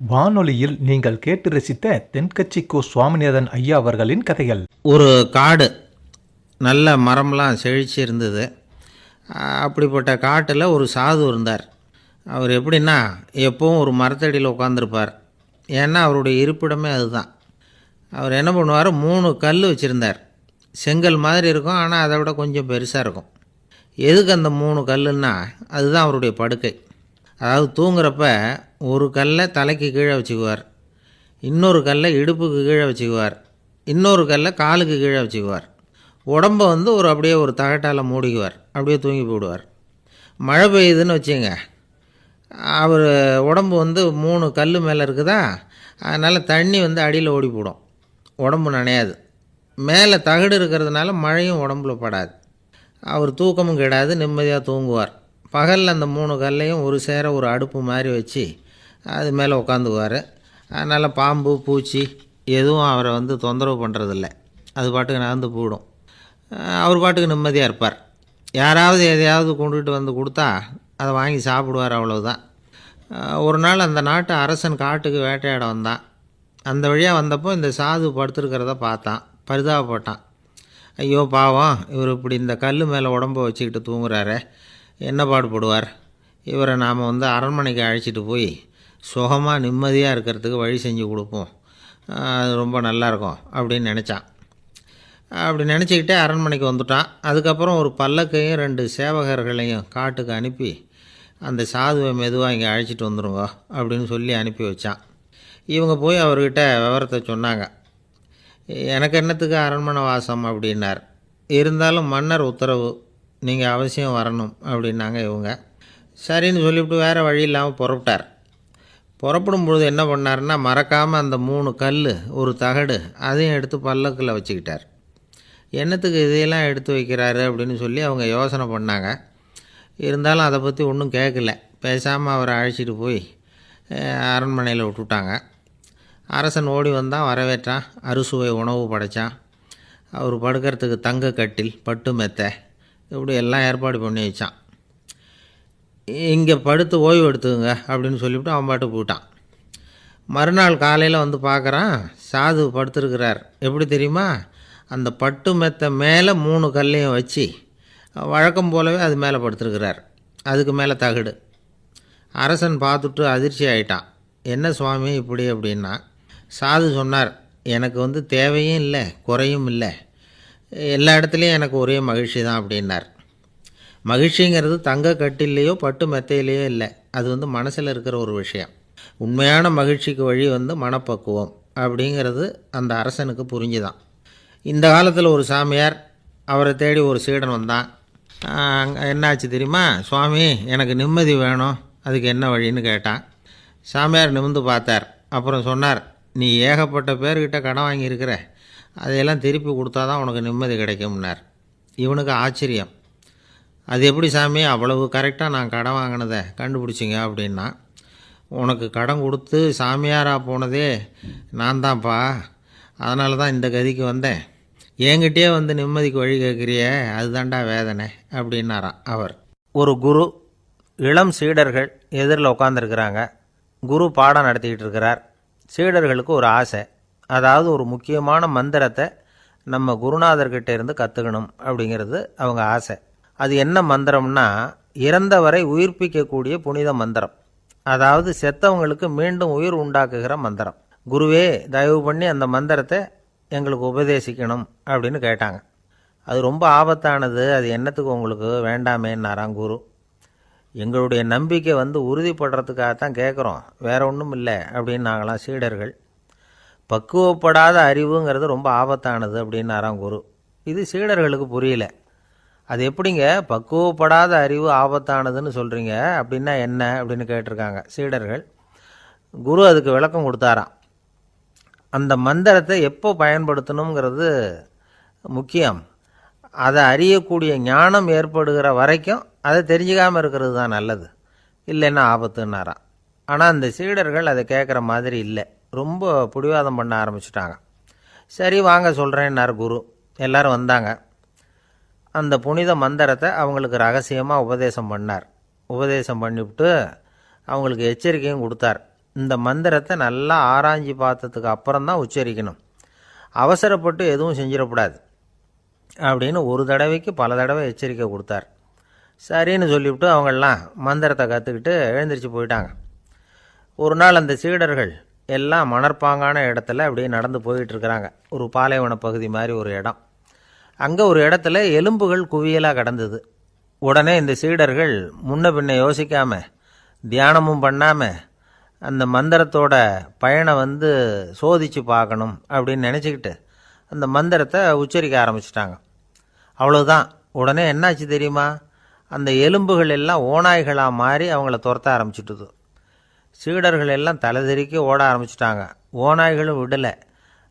வானொலியில் நீங்கள் கேட்டு ரசித்த தென்கட்சி கோ சுவாமிநாதன் ஐயா அவர்களின் கதைகள். ஒரு காடு நல்ல மரம்லாம் செழிச்சு இருந்தது அப்படிப்பட்ட காட்டில் ஒரு சாது இருந்தார். அவர் எப்படின்னா எப்போவும் ஒரு மரத்தடியில் உட்காந்துருப்பார் ஏன்னா அவருடைய இருப்பிடமே அதுதான். அவர் என்ன பண்ணுவார்? மூணு கல் வச்சுருந்தார். செங்கல் மாதிரி இருக்கும் ஆனால் அதை விட கொஞ்சம் பெருசாக இருக்கும். எதுக்கு அந்த மூணு கல்லுன்னா அதுதான் அவருடைய படுக்கை. அதாவது தூங்குறப்ப ஒரு கல்லை தலைக்கு கீழே வச்சுக்குவார். இன்னொரு கல்லை இடுப்புக்கு கீழே வச்சுக்குவார். இன்னொரு கல்லை காலுக்கு கீழே வச்சுக்குவார். உடம்ப வந்து ஒரு அப்படியே ஒரு தகட்டால் மூடிக்குவார். அப்படியே தூங்கி போடுவார் மழை பெய்யுதுன்னு வச்சுங்க. அவர் உடம்பு வந்து மூணு கல் மேலே இருக்குதா? அதனால் தண்ணி வந்து அடியில் ஓடி போடும். உடம்பு நனையாது. மேலே தகடு இருக்கிறதுனால மழையும் உடம்புல படாது. அவர் தூக்கமும் கெடாது நிம்மதியாக தூங்குவார். பகலில் அந்த மூணு கல்லையும் ஒரு சேர ஒரு அடுப்பு மாதிரி வச்சு அது மேலே உட்காந்துக்குவார் அதனால் பாம்பு பூச்சி எதுவும் அவரை வந்து தொந்தரவு பண்ணுறதில்ல அது பாட்டுக்கு நடந்து போயிடும். அவர் பாட்டுக்கு நிம்மதியாக இருப்பார். யாராவது எதையாவது கொண்டுகிட்டு வந்து கொடுத்தா அதை வாங்கி சாப்பிடுவார் அவ்வளவுதான். ஒரு நாள் அந்த நாட்டு அரசன் காட்டுக்கு வேட்டையாட வந்தான். அந்த வழியாக வந்தப்போ இந்த சாது படுத்துருக்கிறத பார்த்தான். பரிதாபப்பட்டான். ஐயோ பாவம் இவர் இப்படி இந்த கல் மேலே உடம்ப வச்சுக்கிட்டு தூங்குறாரு. என்ன பாடுபடுவார்? இவரை நாம் வந்து அரண்மனைக்கு அழைச்சிட்டு போய் சுகமாக நிம்மதியாக இருக்கிறதுக்கு வழி செஞ்சு கொடுப்போம். அது ரொம்ப நல்லாயிருக்கும் அப்படின்னு நினச்சான். அப்படி நினச்சிக்கிட்டே அரண்மனைக்கு வந்துட்டான். அதுக்கப்புறம் ஒரு பல்லக்கையும் ரெண்டு சேவகர்களையும் காட்டுக்கு அனுப்பி அந்த சாதுவை மெதுவாக இங்கே அழைச்சிட்டு வந்துடுங்க அப்படின்னு சொல்லி அனுப்பி வச்சான். இவங்க போய் அவர்கிட்ட விவரத்தை சொன்னாங்க. எனக்கு என்னத்துக்கு அரண்மனை வாசம் அப்படின்னார். இருந்தாலும் மன்னர் உத்தரவு நீங்கள் அவசியம் வரணும் அப்படின்னாங்க இவங்க. சரின்னு சொல்லிவிட்டு வேறு வழி இல்லாமல் புறப்பட்டார். புறப்படும் பொழுது என்ன பண்ணாருன்னா மறக்காமல் அந்த மூணு கல் ஒரு தகடு அதையும் எடுத்து பல்லக்கில் வச்சுக்கிட்டார். என்னத்துக்கு இதையெல்லாம் எடுத்து வைக்கிறாரு அப்படின்னு சொல்லி அவங்க யோசனை பண்ணாங்க. இருந்தாலும் அதை பற்றி ஒன்றும் கேட்கல பேசாமல் அவரை அழைச்சிட்டு போய் அரண்மனையில் விட்டுட்டாங்க. அரசன் ஓடி வந்தான் வரவேற்றான். அறுசுவை உணவு படைச்சான். அவர் படுக்கிறதுக்கு தங்க கட்டில் பட்டு மெத்தை இப்படி எல்லாம் ஏற்பாடு பண்ணி வச்சான். இங்கே படுத்து ஓய்வு எடுத்துக்கங்க அப்படின்னு சொல்லிவிட்டு அவன் பாட்டு போயிட்டான். மறுநாள் காலையில் வந்து பார்க்குறான் சாது படுத்துருக்கிறார். எப்படி தெரியுமா? அந்த பட்டு மெத்தை மேலே மூணு கல்லையும் வச்சு வழக்கம் போலவே அது மேலே படுத்துருக்கிறார். அதுக்கு மேலே தகடு. அரசன் பார்த்துட்டு அதிர்ச்சி ஆயிட்டான். என்ன சுவாமி இப்படி அப்படின்னா சாது சொன்னார் எனக்கு வந்து தேவையும் இல்லை குறையும் இல்லை. எல்லா இடத்துலையும் எனக்கு ஒரே மகிழ்ச்சி தான் அப்படின்னார். மகிழ்ச்சிங்கிறது தங்க கட்டிலேயோ பட்டு மெத்தையிலேயோ இல்லை. அது வந்து மனசில் இருக்கிற ஒரு விஷயம். உண்மையான மகிழ்ச்சிக்கு வழி வந்து மனப்பக்குவம் அப்படிங்கிறது அந்த அரசனுக்கு புரிஞ்சுதான். இந்த காலத்தில் ஒரு சாமியார் அவரை தேடி ஒரு சீடன் வந்தான். அங்கே என்னாச்சு தெரியுமா? சுவாமி எனக்கு நிம்மதி வேணும். அதுக்கு என்ன வழின்னு கேட்டான். சாமியார் நிமிந்து பார்த்தார். அப்புறம் சொன்னார் நீ ஏகப்பட்ட பேர்கிட்ட கடன் வாங்கியிருக்கிற. அதையெல்லாம் திருப்பி கொடுத்தா தான் உனக்கு நிம்மதி கிடைக்கும்னார். இவனுக்கு ஆச்சரியம். அது எப்படி சாமி? அவ்வளவு கரெக்டாக நான் கடன் வாங்கினதை கண்டுபிடிச்சிங்க அப்படின்னா உனக்கு கடன் கொடுத்து சாமியாராக போனதே நான் தான்ப்பா அதனால தான் இந்த கதிக்கு வந்தேன். என்கிட்டயே வந்து நிம்மதிக்கு வழி கேட்குறியே அதுதான்டா வேதனை அப்படின்னாராம் அவர். ஒரு குரு இளம் சீடர்கள் எதிரில் உட்காந்துருக்கிறாங்க குரு பாடம் நடத்திக்கிட்டு இருக்கிறார். சீடர்களுக்கு ஒரு ஆசை. அதாவது ஒரு முக்கியமான மந்திரத்தை நம்ம குருநாதர்கிட்ட இருந்து கற்றுக்கணும் அப்படிங்கிறது அவங்க ஆசை. அது என்ன மந்திரம்னா இறந்தவரை உயிர்ப்பிக்கக்கூடிய புனித மந்திரம். அதாவது செத்தவங்களுக்கு மீண்டும் உயிர் உண்டாக்குகிற மந்திரம். குருவே தயவு பண்ணி அந்த மந்திரத்தை எங்களுக்கு உபதேசிக்கணும் அப்படின்னு கேட்டாங்க. அது ரொம்ப ஆபத்தானது. அது என்னத்துக்கு உங்களுக்கு வேண்டாமேன்னாராம் குரு. எங்களுடைய நம்பிக்கை வந்து உறுதிப்படுறதுக்காக தான் கேட்குறோம் வேற ஒன்றும் இல்லை அப்படின்னு நாங்களாம் சீடர்கள். பக்குவப்படாத அறிவுங்கிறது ரொம்ப ஆபத்தானது அப்படின்னாராம் குரு. இது சீடர்களுக்கு புரியல. அது எப்படிங்க? பக்குவப்படாத அறிவு ஆபத்தானதுன்னு சொல்கிறீங்க அப்படின்னா என்ன? அப்படின்னு கேட்டிருக்காங்க சீடர்கள். குரு அதுக்கு விளக்கம் கொடுத்தாராம். அந்த மந்திரத்தை எப்போ பயன்படுத்தணுங்கிறது முக்கியம். அதை அறியக்கூடிய ஞானம் ஏற்படுகிற வரைக்கும் அதை தெரிஞ்சுக்காமல் இருக்கிறது தான் நல்லது. இல்லைன்னா ஆபத்துன்னாராம். ஆனால் அந்த சீடர்கள் அதை கேட்குற மாதிரி இல்லை. ரொம்ப பிடிவாதம் பண்ண ஆரம்பிச்சிட்டாங்க. சரி வாங்க சொல்கிறேன்னார் குரு. எல்லாரும் வந்தாங்க. அந்த புனித மந்திரத்தை அவங்களுக்கு ரகசியமாக உபதேசம் பண்ணார். உபதேசம் பண்ணிவிட்டு அவங்களுக்கு எச்சரிக்கையும் கொடுத்தார். இந்த மந்திரத்தை நல்லா ஆராய்ஞ்சு பார்த்ததுக்கு அப்புறம் தான் உச்சரிக்கணும். அவசரப்பட்டு எதுவும் செஞ்சிடக்கூடாது. அப்படின்னு ஒரு தடவைக்கு பல தடவை எச்சரிக்கை கொடுத்தார். சரின்னு சொல்லிவிட்டு அவங்கெல்லாம் மந்திரத்தை கற்றுக்கிட்டு எழுந்திரிச்சு போயிட்டாங்க. ஒரு நாள் அந்த சீடர்கள் எல்லாம் மணற்பாங்கான இடத்துல அப்படியே நடந்து போயிட்டு இருக்கிறாங்க. ஒரு பாலைவன பகுதி மாதிரி ஒரு இடம். அங்கே ஒரு இடத்துல எலும்புகள் குவியலாக கிடந்தது. உடனே இந்த சீடர்கள் முன்ன பின்ன யோசிக்காமல் தியானமும் பண்ணாமல் அந்த மந்திரத்தோட பயனை வந்து சோதித்து பார்க்கணும் அப்படின்னு நினச்சிக்கிட்டு அந்த மந்திரத்தை உச்சரிக்க ஆரம்பிச்சிட்டாங்க. அவ்வளோதான் உடனே என்னாச்சு தெரியுமா? அந்த எலும்புகள் எல்லாம் ஓநாய்களாக மாறி அவங்கள துரத்த ஆரம்பிச்சிட்டுது. சீடர்கள் எல்லாம் தலைதெறிக்க ஓட ஆரம்பிச்சிட்டாங்க. ஓநாய்களும் விடலை.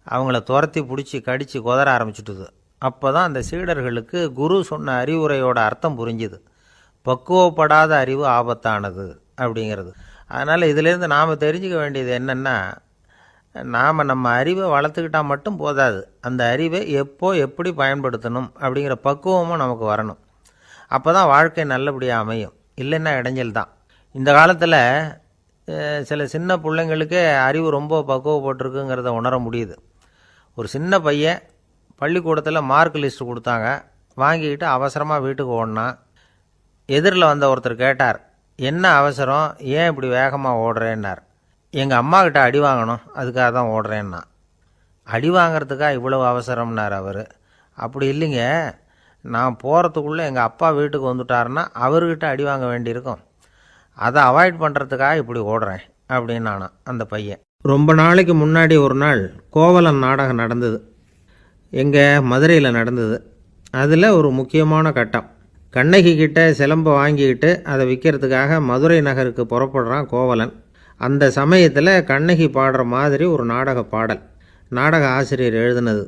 அவங்கள துரத்தி பிடிச்சி கடித்து குதற ஆரம்பிச்சிட்டுது. அப்போ தான் அந்த சீடர்களுக்கு குரு சொன்ன அறிவுரையோட அர்த்தம் புரிஞ்சுது. பக்குவப்படாத அறிவு ஆபத்தானது அப்படிங்கிறது. அதனால் இதிலேருந்து நாம் தெரிஞ்சுக்க வேண்டியது என்னென்னா நாம் நம்ம அறிவை வளர்த்துக்கிட்டால் மட்டும் போதாது. அந்த அறிவை எப்போ எப்படி பயன்படுத்தணும் அப்படிங்கிற பக்குவமும் நமக்கு வரணும். அப்போ தான் வாழ்க்கை நல்லபடியாக அமையும். இல்லைன்னா இடைஞ்சல் தான். இந்த காலத்தில் சில சின்ன பிள்ளைங்களுக்கே அறிவு ரொம்ப பக்குவப்பட்டிருக்குங்கிறத உணர முடியுது. ஒரு சின்ன பையன் பள்ளிக்கூடத்தில் மார்க் லிஸ்ட் கொடுத்தாங்க. வாங்கிக்கிட்டு அவசரமாக வீட்டுக்கு ஓடினான் எதிரில் வந்த ஒருத்தர் கேட்டார் என்ன அவசரம்? ஏன் இப்படி வேகமாக ஓடுறேன்னார். எங்கள் அம்மாக்கிட்ட அடி வாங்கணும் அதுக்காக தான் ஓடுறேன்னா. அடி வாங்குறதுக்கா இவ்வளவு அவசரம்னார் அவர். அப்படி இல்லைங்க. நான் போகிறதுக்குள்ளே எங்கள் அப்பா வீட்டுக்கு வந்துட்டாருன்னா அவர்கிட்ட அடி வாங்க வேண்டியிருக்கும். அதை அவாய்ட் பண்ணுறதுக்காக இப்படி ஓடுறேன் அப்படின்னு நானாம் அந்த பையன். ரொம்ப நாளைக்கு முன்னாடி ஒரு நாள் கோவலன் நாடகம் நடந்தது. எங்கள் மதுரையில் நடந்தது. அதில் ஒரு முக்கியமான கட்டம். கண்ணகி கிட்ட சிலம்பை வாங்கிக்கிட்டு அதை விற்கிறதுக்காக மதுரை நகருக்கு புறப்படுறான் கோவலன். அந்த சமயத்தில் கண்ணகி பாடுற மாதிரி ஒரு நாடக பாடல். நாடக ஆசிரியர் எழுதினது.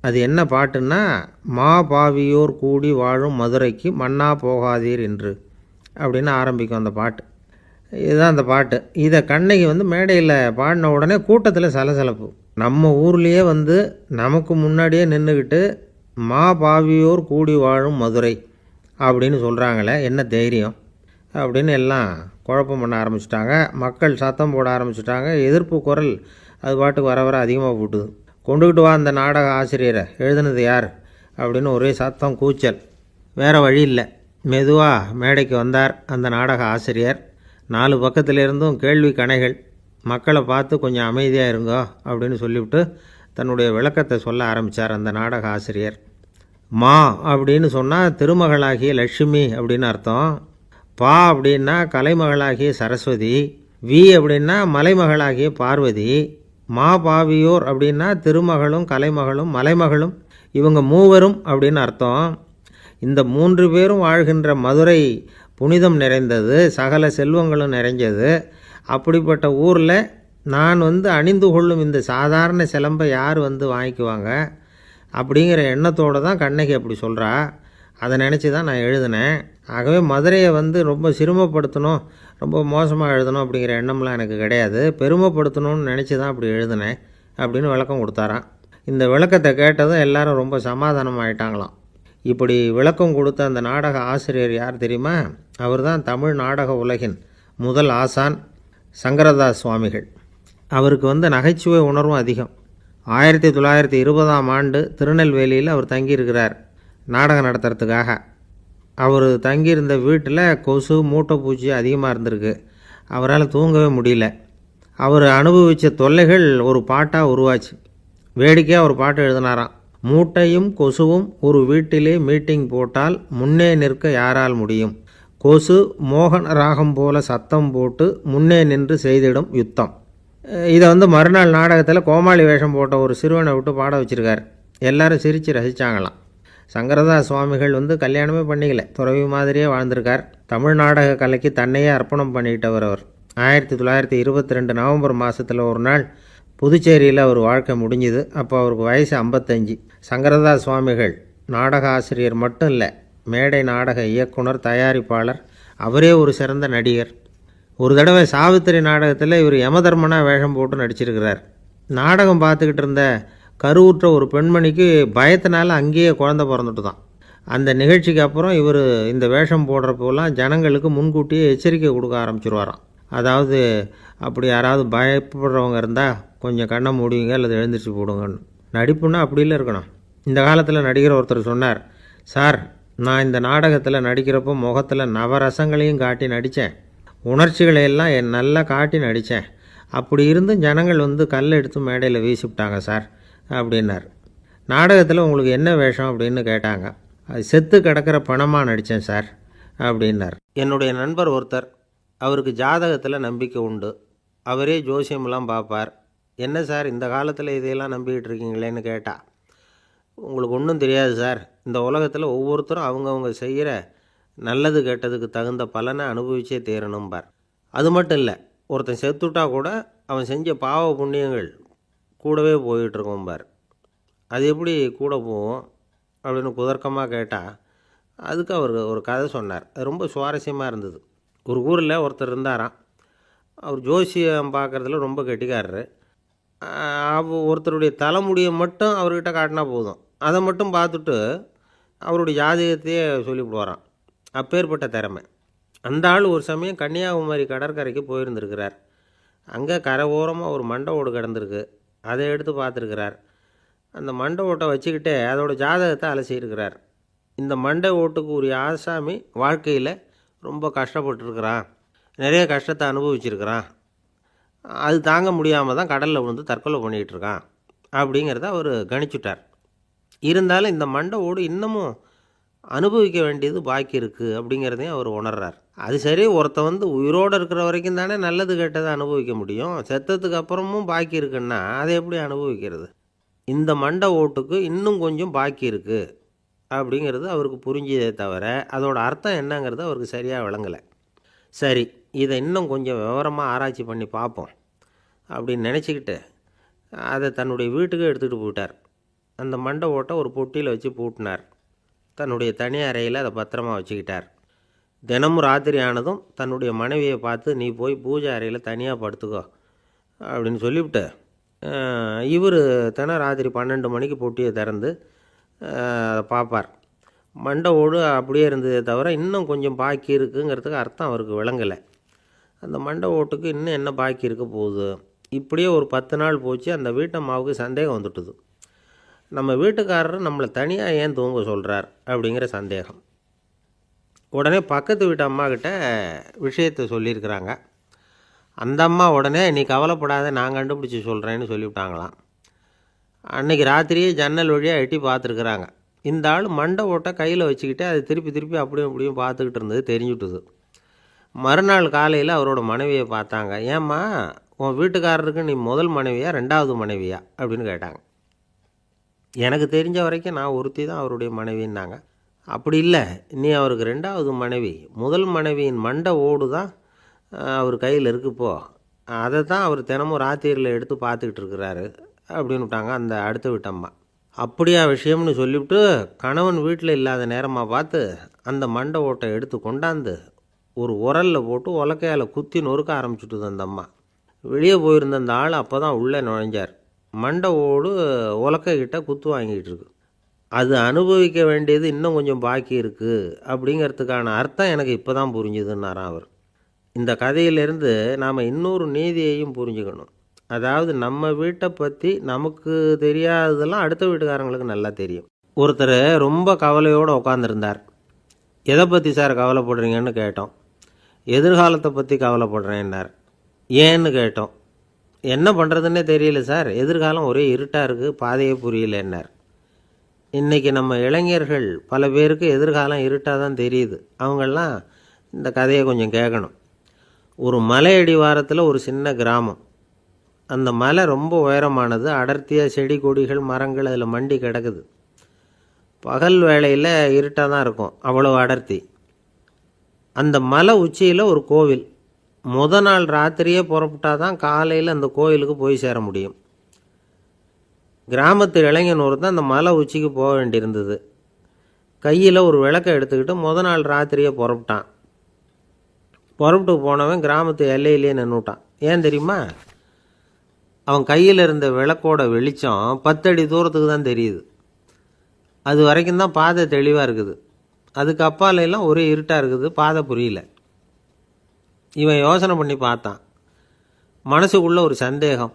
அது என்ன பாட்டுன்னா மா பாவியோர் கூடி வாழும் மதுரைக்கு மண்ணா போகாதீர் என்று அப்படின்னு ஆரம்பிக்கும் அந்த பாட்டு. இதுதான் அந்த பாட்டு. இதை கண்ணகி வந்து மேடையில் பாடின உடனே கூட்டத்தில் சலசலப்பு. நம்ம ஊர்லேயே வந்து நமக்கு முன்னாடியே நின்றுக்கிட்டு மா பாவியோர் கூடி வாழும் மதுரை அப்படின்னு சொல்கிறாங்களே என்ன தைரியம்? அப்படின்னு எல்லாம் குழப்பம் பண்ண ஆரம்பிச்சிட்டாங்க. மக்கள் சத்தம் போட ஆரம்பிச்சிட்டாங்க. எதிர்ப்பு குரல் அது பாட்டுக்கு வர வர அதிகமாக போட்டுது. கொண்டுக்கிட்டு வா அந்த நாடக ஆசிரியரை எழுதுனது யார்? அப்படின்னு ஒரே சத்தம் கூச்சல். வேறு வழி இல்லை. மெதுவாக மேடைக்கு வந்தார் அந்த நாடக ஆசிரியர். நாலு பக்கத்திலிருந்தும் கேள்வி கணைகள். மக்களை பார்த்து கொஞ்சம் அமைதியாக இருங்கோ அப்படின்னு சொல்லிவிட்டு தன்னுடைய விளக்கத்தை சொல்ல ஆரம்பித்தார் அந்த நாடக ஆசிரியர். மா அப்படின்னு சொன்னால் திருமகளாகிய லட்சுமி அப்படின்னு அர்த்தம். பா அப்படின்னா கலைமகளாகிய சரஸ்வதி. வி அப்படின்னா மலைமகளாகிய பார்வதி. மா பாவியோர் அப்படின்னா திருமகளும் கலைமகளும் மலைமகளும். இவங்க மூவரும் அப்படின்னு அர்த்தம். இந்த மூன்று பேரும் வாழ்கின்ற மதுரை புனிதம் நிறைந்தது சகல செல்வங்களும் நிறைஞ்சது. அப்படிப்பட்ட ஊரில் நான் வந்து அணிந்து கொள்ளும் இந்த சாதாரண சிலம்பை யார் வந்து வாங்கிக்குவாங்க அப்படிங்கிற எண்ணத்தோடு தான் கண்ணகி அப்படி சொல்கிறா அதை நினச்சி தான் நான் எழுதினேன். ஆகவே மதுரையை வந்து ரொம்ப சிரமப்படுத்தணும் ரொம்ப மோசமாக எழுதணும் அப்படிங்கிற எண்ணம்லாம் எனக்கு கிடையாது. பெருமைப்படுத்தணும்னு நினச்சி தான் அப்படி எழுதினேன் அப்படின்னு விளக்கம் கொடுத்தாராம். இந்த விளக்கத்தை கேட்டதும் எல்லாரும் ரொம்ப சமாதானம் ஆயிட்டாங்களாம் இப்படி விளக்கம் கொடுத்த அந்த நாடக ஆசிரியர் யார் தெரியுமா? அவர் தான் தமிழ் நாடக உலகின் முதல் ஆசான். சங்கரதாஸ் சுவாமிகள். அவருக்கு வந்து நகைச்சுவை உணர்வும் அதிகம். ஆயிரத்தி தொள்ளாயிரத்தி இருபதாம் ஆண்டு திருநெல்வேலியில் அவர் தங்கியிருக்கிறார் நாடகம் நடத்துறதுக்காக. அவர் தங்கியிருந்த வீட்டில் கொசு மூட்டைப்பூச்சி அதிகமாக இருந்திருக்கு. அவரால் தூங்கவே முடியல. அவர் அனுபவித்த தொல்லைகள் ஒரு பாட்டாக உருவாச்சு. வேடிக்கையாக ஒரு பாட்டு எழுதினாராம் மூட்டையும் கொசுவும் ஒரு வீட்டிலே மீட்டிங் போட்டால் முன்னே நிற்க யாரால் முடியும்? கொசு மோகன ராகம் போல சத்தம் போட்டு முன்னே நின்று செய்திடும் யுத்தம். இதை வந்து மறுநாள் நாடகத்தில் கோமாளி வேஷம் போட்ட ஒரு சிறுவனை விட்டு பாட வச்சுருக்கார். எல்லாரும் சிரித்து ரசித்தாங்களாம் சங்கரதாஸ் சுவாமிகள் வந்து கல்யாணமே பண்ணிக்கல. துறவி மாதிரியே வாழ்ந்திருக்கார். தமிழ் நாடக கலைக்கு தன்னையே அர்ப்பணம் பண்ணிட்டவர் அவர். ஆயிரத்தி தொள்ளாயிரத்தி இருபத்தி ரெண்டு நவம்பர் மாதத்தில் ஒரு நாள் புதுச்சேரியில் அவர் வாழ்க்கை முடிஞ்சுது. அப்போ அவருக்கு வயசு ஐம்பத்தஞ்சு. சங்கரதாஸ் சுவாமிகள் நாடக ஆசிரியர் மட்டும் இல்லை மேடை நாடக இயக்குனர் தயாரிப்பாளர் அவரே ஒரு சிறந்த நடிகர். ஒரு தடவை சாவித்திரி நாடகத்தில் இவர் யமதர்மனாக வேஷம் போட்டு நடிச்சிருக்கிறார். நாடகம் பார்த்துக்கிட்டு இருந்த கருவுற்ற ஒரு பெண்மணிக்கு பயத்தினால அங்கேயே குழந்த பிறந்துட்டு தான் அந்த நிகழ்ச்சிக்கு அப்புறம் இவர் இந்த வேஷம் போடுறப்போலாம் ஜனங்களுக்கு முன்கூட்டியே எச்சரிக்கை கொடுக்க ஆரம்பிச்சிருவாராம். அதாவது அப்படி யாராவது பயப்படுறவங்க இருந்தால் கொஞ்சம் கண்ணை மூடிங்க அல்லது எழுந்திரிச்சு போடுங்கன்னு. நடிப்புன்னா அப்படிலாம் இருக்கணும். இந்த காலத்தில் நடிகர் ஒருத்தர் சொன்னார் சார் நான் இந்த நாடகத்தில் நடிக்கிறப்போ முகத்தில் நவரசங்களையும் காட்டி நடித்தேன் உணர்ச்சிகளை எல்லாம் என் நல்லா காட்டி நடித்தேன் அப்படி இருந்தும் ஜனங்கள் வந்து கல் எடுத்து மேடையில் வீசிவிட்டாங்க சார் அப்படின்னார். நாடகத்தில் உங்களுக்கு என்ன வேஷம் அப்படின்னு கேட்டாங்க. அது செத்து கிடக்கிற பணமாக நடித்தேன் சார் அப்படின்னார். என்னுடைய நண்பர் ஒருத்தர் அவருக்கு ஜாதகத்தில் நம்பிக்கை உண்டு. அவரே ஜோசியமெல்லாம் பார்ப்பார். என்ன சார் இந்த காலத்தில் இதையெல்லாம் நம்பிக்கிட்டு இருக்கீங்களேன்னு கேட்டால் உங்களுக்கு ஒன்றும் தெரியாது சார். இந்த உலகத்தில் ஒவ்வொருத்தரும் அவங்கவுங்க செய்கிற நல்லது கெட்டதுக்கு தகுந்த பலனை அனுபவிச்சே தீரணும்பார் அது மட்டும் இல்லை ஒருத்தன் செத்துட்டா கூட அவன் செஞ்ச பாவ புண்ணியங்கள் கூடவே போயிட்டுருக்கோம்பார் அது எப்படி கூட போகும் அப்படின்னு குதர்க்கமாக கேட்டால் அதுக்கு அவர் ஒரு கதை சொன்னார். அது ரொம்ப சுவாரஸ்யமாக இருந்தது. ஒரு ஊரில் ஒருத்தர் இருந்தாராம். அவர் ஜோசியம் பார்க்குறதுல ரொம்ப கெட்டிக்காரரு. அவ ஒருத்தருடைய தலைமுடியை மட்டும் அவர்கிட்ட காட்டினா போதும். அதை மட்டும் பார்த்துட்டு அவருடைய ஜாதகத்தையே சொல்லிவிடுவாராம். அப்பேற்பட்ட திறமை. அந்த ஆள் ஒரு சமயம் கன்னியாகுமரி கடற்கரைக்கு போயிருந்திருக்கிறார். அங்கே கரை ஓரமாக ஒரு மண்டை ஓடு கிடந்திருக்கு. அதை எடுத்து பார்த்துருக்கிறார். அந்த மண்டை ஓட்டை வச்சுக்கிட்டே அதோட ஜாதகத்தை அலசியிருக்கிறார் இந்த மண்டை ஓட்டுக்கு உரிய ஆசாமி வாழ்க்கையில் ரொம்ப கஷ்டப்பட்டுருக்கிறான். நிறைய கஷ்டத்தை அனுபவிச்சிருக்கிறான். அது தாங்க முடியாமல் தான் கடலில் விழுந்து தற்கொலை பண்ணிகிட்டு இருக்கான். அப்படிங்கிறத அவர் கணிச்சுட்டார். இருந்தாலும் இந்த மண்டை ஓடு இன்னமும் அனுபவிக்க வேண்டியது பாக்கி இருக்குது அப்படிங்கிறதையும் அவர் உணர்றார். அது சரி ஒருத்தன் வந்து உயிரோடு இருக்கிற வரைக்கும் தானே நல்லது கெட்டதை அனுபவிக்க முடியும். செத்ததுக்கு அப்புறமும் பாக்கி இருக்குன்னா அதை எப்படி அனுபவிக்கிறது? இந்த மண்டை ஓட்டுக்கு இன்னும் கொஞ்சம் பாக்கி இருக்குது அப்படிங்கிறது அவருக்கு புரிஞ்சதே தவிர அதோட அர்த்தம் என்னங்கிறது அவருக்கு சரியாக விளங்கலை. சரி இதை இன்னும் கொஞ்சம் விவரமாக ஆராய்ச்சி பண்ணி பார்ப்போம் அப்படின்னு நினச்சிக்கிட்டு அதை தன்னுடைய வீட்டுக்கு எடுத்துகிட்டு போயிட்டார். அந்த மண்டை ஓட்டை ஒரு பொட்டியில் வச்சு பூட்டினார். தன்னுடைய தனி அறையில் அதை பத்திரமா வச்சுக்கிட்டார். தினமும் ராத்திரி ஆனதும் தன்னுடைய மனைவியை பார்த்து நீ போய் பூஜை அறையில் தனியாக படுத்துக்கோ அப்படின்னு சொல்லிவிட்டு இவர் தினம் ராத்திரி பன்னெண்டு மணிக்கு பொட்டியை திறந்து அதை பார்ப்பார். மண்டை ஓடு அப்படியே இருந்ததே தவிர இன்னும் கொஞ்சம் பாக்கி இருக்குங்கிறதுக்கு அர்த்தம் அவருக்கு விளங்கலை. அந்த மண்டை ஓட்டுக்கு இன்னும் என்ன பாக்கி இருக்க போகுது? இப்படியே ஒரு பத்து நாள் போச்சு அந்த வீட்டம்மாவுக்கு சந்தேகம் வந்துட்டுது. நம்ம வீட்டுக்காரர் நம்மளை தனியாக ஏன் தூங்க சொல்கிறார் அப்படிங்கிற சந்தேகம். உடனே பக்கத்து வீட்டு அம்மா கிட்ட விஷயத்தை சொல்லியிருக்கிறாங்க. அந்த அம்மா உடனே நீ கவலைப்படாத நான் கண்டுபிடிச்சி சொல்கிறேன்னு சொல்லிவிட்டாங்களாம். அன்னைக்கு ராத்திரியே ஜன்னல் வழியாக எட்டி பார்த்துருக்குறாங்க. இந்த ஆள் மண்டை ஓட்டை கையில் வச்சுக்கிட்டு அது திருப்பி திருப்பி அப்படியும் இப்படியும் பார்த்துக்கிட்டு இருந்தது தெரிஞ்சுட்டுது. மறுநாள் காலையில் அவரோட மனைவியை பார்த்தாங்க. ஏம்மா உன் வீட்டுக்காரருக்கு நீ முதல் மனைவியா ரெண்டாவது மனைவியா? அப்படின்னு கேட்டாங்க. எனக்கு தெரிஞ்ச வரைக்கும் நான் ஒருத்தி தான் அவருடைய மனைவின்னாங்க. அப்படி இல்லை நீ அவருக்கு ரெண்டாவது மனைவி முதல் மனைவியின் மண்டை ஓடு தான் அவர் கையில் இருக்குப்போ அதை தான் அவர் தினமும் ராத்திரியில் எடுத்து பார்த்துக்கிட்டு இருக்கிறாரு அப்படின்னு விட்டாங்க அந்த அடுத்த வீட்டம்மா அப்படியா விஷயம்னு சொல்லிவிட்டு கணவன் வீட்டில் இல்லாத நேரமாக பார்த்து அந்த மண்டை ஓட்டை எடுத்து கொண்டாந்து ஒரு உரலில் போட்டு உலக்கையால் குத்தி நொறுக்க ஆரம்பிச்சுட்டுது அந்த அம்மா. வெளியே போயிருந்த அந்த ஆள் அப்போ தான் உள்ளே நுழைஞ்சார். மண்டை ஓடு உலக்கை குத்து வாங்கிட்டு இருக்கு அது அனுபவிக்க வேண்டியது இன்னும் கொஞ்சம் பாக்கி இருக்குது அப்படிங்கிறதுக்கான அர்த்தம் எனக்கு இப்போ தான் புரிஞ்சுதுன்னாராம் அவர். இந்த கதையிலேருந்து நாம் இன்னொரு நீதியையும் புரிஞ்சுக்கணும். அதாவது நம்ம வீட்டை பற்றி நமக்கு தெரியாததெல்லாம் அடுத்த வீட்டுக்காரங்களுக்கு நல்லா தெரியும். ஒருத்தர் ரொம்ப கவலையோடு உட்காந்துருந்தார் எதை பற்றி சார் கவலைப்படுறீங்கன்னு கேட்டோம். எதிர்காலத்தை பற்றி கவலைப்படுறேன்னார். ஏன்னு கேட்டோம். என்ன பண்ணுறதுன்னே தெரியல சார். எதிர்காலம் ஒரே இருட்டாக இருக்குது பாதையே புரியலன்னார். இன்றைக்கி நம்ம இளைஞர்கள் பல பேருக்கு எதிர்காலம் இருட்டாக தான் தெரியுது. அவங்கெல்லாம் இந்த கதையை கொஞ்சம் கேட்கணும் ஒரு மலை அடிவாரத்தில் ஒரு சின்ன கிராமம். அந்த மலை ரொம்ப உயரமானது. அடர்த்தியாக செடி கொடிகள் மரங்கள் அதில் மண்டி கிடக்குது. பகல் வேளையில் இருட்டாக தான் இருக்கும். அவ்வளோ அடர்த்தி. அந்த மலை உச்சியில் ஒரு கோவில். முத நாள் ராத்திரியே புறப்பட்டால் தான் காலையில் அந்த கோயிலுக்கு போய் சேர முடியும். கிராமத்து இளைஞன் ஒருத்தன் அந்த மலை உச்சிக்கு போக வேண்டியிருந்தது. கையில் ஒரு விளக்கை எடுத்துக்கிட்டு முத நாள் ராத்திரியே புறப்பட்டான். புறப்பட்டு போனவன் கிராமத்து எல்லையிலேயே நின்றுட்டான் ஏன் தெரியுமா? அவன் கையில் இருந்த விளக்கோட வெளிச்சம் பத்தடி தூரத்துக்கு தான் தெரியுது. அது வரைக்கும் தான் பாதை தெளிவாக இருக்குது. அதுக்கு அப்பாலையெல்லாம் ஒரே இருட்டாக இருக்குது பாதை புரியல. இவன் யோசனை பண்ணி பார்த்தான். மனசுக்குள்ள ஒரு சந்தேகம்.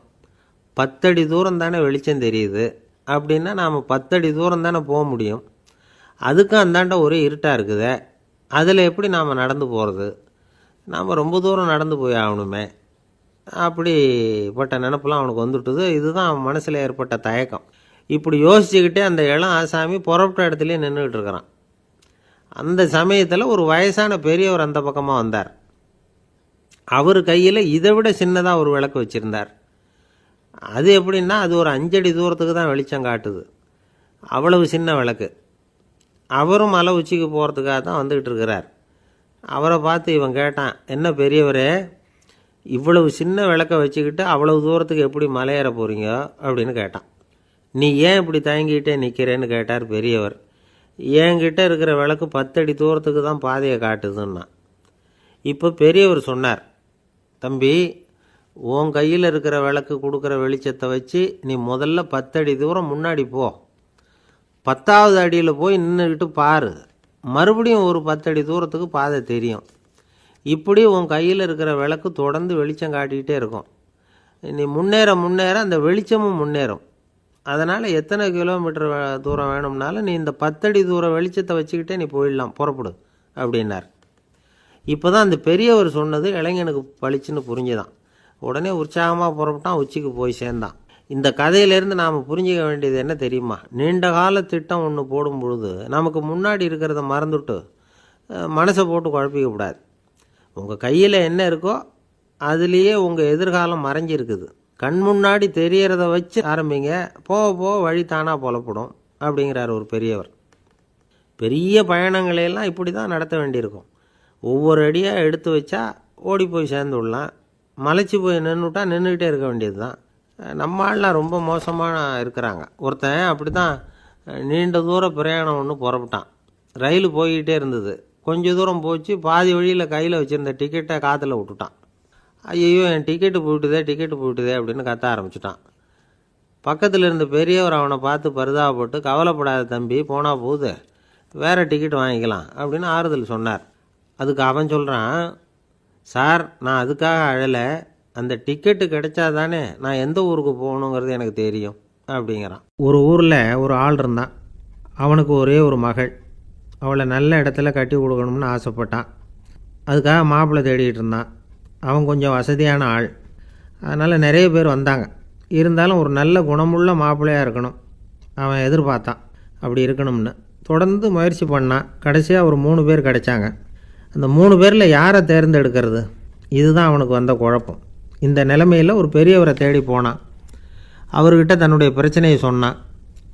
பத்தடி தூரம் தானே வெளிச்சம் தெரியுது. அப்படின்னா நாம் பத்தடி தூரம் தானே போக முடியும். அதுக்கும் அந்தாண்ட ஒரே இருட்டாக இருக்குது. அதில் எப்படி நாம் நடந்து போகிறது நாம் ரொம்ப தூரம் நடந்து போய் ஆகணுமே. அப்படிப்பட்ட நினப்பெல்லாம் அவனுக்கு வந்துட்டுது. இதுதான் அவன் மனசில் ஏற்பட்ட தயக்கம். இப்படி யோசிச்சுக்கிட்டே அந்த இளம் ஆசாமி புறப்பட்ட இடத்துலேயே நின்றுக்கிட்டு இருக்கிறான். அந்த சமயத்தில் ஒரு வயசான பெரியவர் அந்த பக்கமாக வந்தார். அவர் கையில் இதை விட சின்னதாக ஒரு விளக்கு வச்சுருந்தார். அது எப்படின்னா அது ஒரு அஞ்சடி தூரத்துக்கு தான் வெளிச்சம் காட்டுது. அவ்வளவு சின்ன விளக்கு. அவரும் மலை உச்சிக்கு போகிறதுக்காக தான் வந்துக்கிட்டு இருக்கிறார். அவரை பார்த்து இவன் கேட்டான் என்ன பெரியவரே இவ்வளவு சின்ன விளக்கை வச்சுக்கிட்டு அவ்வளவு தூரத்துக்கு எப்படி மலையேற போகிறீங்க அப்படின்னு கேட்டான். நீ ஏன் இப்படி தயங்கிட்டே நிற்கிறேன்னு கேட்டார் பெரியவர். என்கிட்ட இருக்கிற விளக்கு பத்தடி தூரத்துக்கு தான் பாதையை காட்டுதுன்னா இப்போ பெரியவர் சொன்னார் தம்பி உன் கையில் இருக்கிற விளக்கு கொடுக்குற வெளிச்சத்தை வச்சு நீ முதல்ல பத்தடி தூரம் முன்னாடி போ. பத்தாவது அடியில் போய் நின்றுக்கிட்டு பாரு. மறுபடியும் ஒரு பத்தடி தூரத்துக்கு பாதை தெரியும். இப்படி உன் கையில் இருக்கிற விளக்கு தொடர்ந்து வெளிச்சம் காட்டிக்கிட்டே இருக்கும். நீ முன்னேற முன்னேற அந்த வெளிச்சமும் முன்னேறும். அதனால் எத்தனை கிலோமீட்டர் வே- தூரம் வேணும்னாலும் நீ இந்த பத்தடி தூரம் வெளிச்சத்தை வச்சுக்கிட்டே நீ போயிடலாம் புறப்படு அப்படின்னார். இப்போ தான் அந்த பெரியவர் சொன்னது இளைஞனுக்கு பளிச்சுன்னு புரிஞ்சுதான். உடனே உற்சாகமாக புறப்பட்டான் உச்சிக்கு போய் சேர்ந்தான். இந்த கதையிலேருந்து நாம் புரிஞ்சுக்க வேண்டியது என்ன தெரியுமா? நீண்ட கால திட்டம் ஒன்று போடும் பொழுது நமக்கு முன்னாடி இருக்கிறத மறந்துட்டு மனசை போட்டு குழப்பிக்க கூடாது. உங்கள் கையில் என்ன இருக்கோ அதுலேயே உங்கள் எதிர்காலம் மறைஞ்சிருக்குது. கண் முன்னாடி தெரியறத வச்சு ஆரம்பிங்க. போக போக வழி தானாக புலப்படும் அப்படிங்கிறார் ஒரு பெரியவர். பெரிய பயணங்களை எல்லாம் இப்படி தான் நடத்த வேண்டியிருக்கும். ஒவ்வொரு அடியாக எடுத்து வச்சா ஓடி போய் சேர்ந்து விடலாம். மலைச்சி போய் நின்றுட்டா நின்றுக்கிட்டே இருக்க வேண்டியது தான் நம்ம ஆள்லாம் ரொம்ப மோசமாக இருக்கிறாங்க. ஒருத்தன் அப்படி தான் நீண்ட தூர பிரயாணம் ஒன்று புறப்பட்டான். ரயில் போய்கிட்டே இருந்தது. கொஞ்ச தூரம் போச்சு பாதி வழியில் கையில் வச்சுருந்த டிக்கெட்டை காற்றுல விட்டுட்டான். ஐயோ என் டிக்கெட்டு போயிட்டுதே டிக்கெட்டு போயிட்டுதே அப்படின்னு கத்த ஆரம்பிச்சிட்டான். பக்கத்தில் இருந்த பெரியவர் அவனை பார்த்து பரிதாபப்பட்டு கவலைப்படாத தம்பி போனால் போகுது. வேறு டிக்கெட் வாங்கிக்கலாம் அப்படின்னு ஆறுதல் சொன்னார். அதுக்கு அவன் சொல்கிறான் சார் நான் அதுக்காக அழலை. அந்த டிக்கெட்டு கிடைச்சா தானே நான் எந்த ஊருக்கு போகணுங்கிறது எனக்கு தெரியும் அப்படிங்கிறான். ஒரு ஊரில் ஒரு ஆள் இருந்தான். அவனுக்கு ஒரே ஒரு மகள். அவளை நல்ல இடத்துல கட்டி கொடுக்கணும்னு ஆசைப்பட்டான். அதுக்காக மாப்பிள்ளை தேடிகிட்டு இருந்தான். அவன் கொஞ்சம் வசதியான ஆள். அதனால் நிறைய பேர் வந்தாங்க. இருந்தாலும் ஒரு நல்ல குணமுள்ள மாப்பிள்ளையாக இருக்கணும். அவன் எதிர்பார்த்தான். அப்படி இருக்கணும்னு. தொடர்ந்து முயற்சி பண்ணான். கடைசியாக ஒரு மூணு பேர் கிடைச்சாங்க. அந்த மூணு பேரில் யாரை தேர்ந்தெடுக்கிறது? இதுதான் அவனுக்கு வந்த குழப்பம். இந்த நிலைமையில் ஒரு பெரியவரை தேடி போனான் அவர்கிட்ட தன்னுடைய பிரச்சனையை சொன்னான்